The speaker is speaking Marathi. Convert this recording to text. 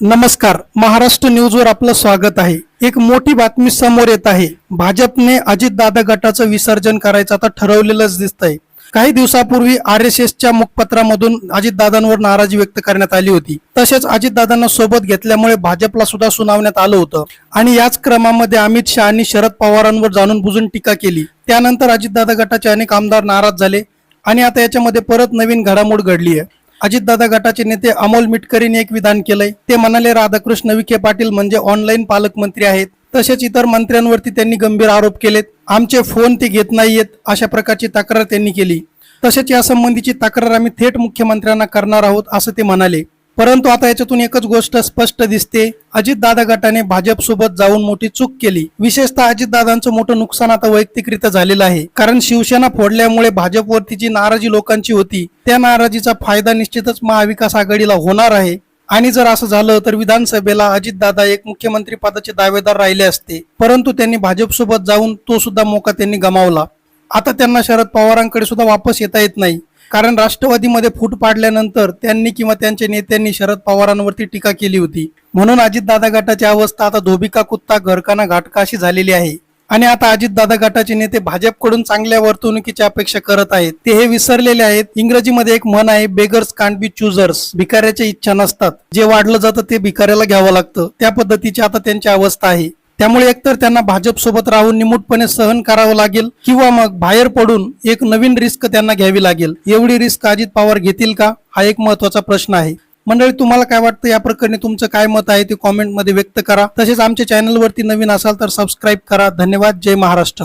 नमस्कार. महाराष्ट्र न्यूजवर आपलं स्वागत आहे. एक मोठी बातमी समोर येत आहे. भाजपने अजितदादा गटाचं विसर्जन करायचं आता ठरवलेलंच दिसतंय. काही दिवसापूर्वी आर एस एसच्या मुखपत्रामधून अजितदादांवर नाराजी व्यक्त करण्यात आली होती. तसेच अजितदादांना सोबत घेतल्यामुळे भाजपला सुद्धा सुनावण्यात आलं होतं. आणि याच क्रमामध्ये अमित शहानी शरद पवारांवर जाणून बुजून टीका केली. त्यानंतर अजितदादा गटाचे अनेक आमदार नाराज झाले. आणि आता याच्यामध्ये परत नवीन घडामोड घडली आहे अजितदादा गटाचे नेते अमोल मिटकरीने एक विधान केलंय. ते म्हणाले राधाकृष्ण विखे पाटील म्हणजे ऑनलाईन पालकमंत्री आहेत. तसेच इतर मंत्र्यांवरती त्यांनी गंभीर आरोप केलेत. आमचे फोन ते घेत नाहीयेत अशा प्रकारची तक्रार त्यांनी केली. तसेच या संबंधीची तक्रार आम्ही थेट मुख्यमंत्र्यांना करणार आहोत असं ते म्हणाले. परंतु आता याच्यातून एकच गोष्ट स्पष्ट दिसते. अजितदादा गटाने भाजपसोबत जाऊन मोठी चूक केली. विशेषतः अजितदादांचं मोठं नुकसान आता वैयक्तिकरित्या झालेलं आहे. कारण शिवसेना फोडल्यामुळे भाजपवरती जी नाराजी लोकांची होती त्या नाराजीचा फायदा निश्चितच महाविकास आघाडीला होणार आहे. आणि जर असं झालं तर विधानसभेला अजितदादा एक मुख्यमंत्री पदाचे दावेदार राहिले असते. परंतु त्यांनी भाजपसोबत जाऊन तो सुद्धा मोका त्यांनी गमावला. आता त्यांना शरद पवारांकडे सुद्धा वापस येता येत नाही. कारण राष्ट्रवादीमध्ये फूट पाडल्यानंतर त्यांनी किंवा त्यांच्या नेत्यांनी शरद पवारांवरती टीका केली होती. म्हणून अजितदादा गटाची अवस्था आता धोबिका कुत्ता घरकाना घाटका अशी झालेली आहे. आणि आता अजितदादा गटाचे नेते भाजपकडून चांगल्या वर्तणुकीची अपेक्षा करत आहेत. ते हे विसरलेले आहेत. इंग्रजीमध्ये एक म्हण आहे बेगर्स कांट बी चुजर्स भिकाऱ्याच्या इच्छा नसतात. जे वाढलं जातं ते भिकाऱ्याला घ्यावं लागतं. त्या पद्धतीची आता त्यांची अवस्था आहे. त्यामुळे एकतर त्यांना भाजपसोबत राहून निमूटपणे सहन करावं लागेल किंवा मग बाहेर पडून एक नवीन रिस्क त्यांना घ्यावी लागेल. एवढी रिस्क अजित पवार घेतील का? हा एक महत्त्वाचा प्रश्न आहे. मंडळी तुम्हाला काय वाटतं? या प्रकरणी तुमचं काय मत आहे? ते कॉमेंटमध्ये व्यक्त करा. तसेच आमच्या चॅनलवरती नवीन असाल तर सबस्क्राईब करा. धन्यवाद. जय महाराष्ट्र.